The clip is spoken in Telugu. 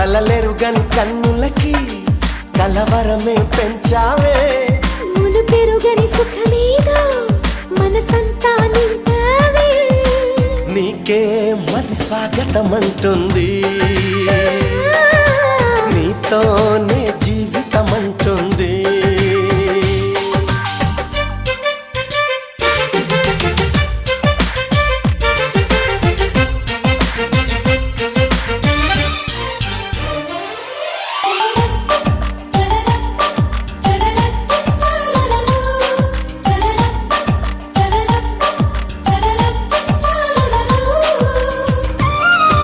కలలెరుగని కన్నులకి కలవరమే పెంచావే. మును పెరుగని సుఖమేదో మనసంతా నింపావే. నీకే మది స్వాగతం అంటుంది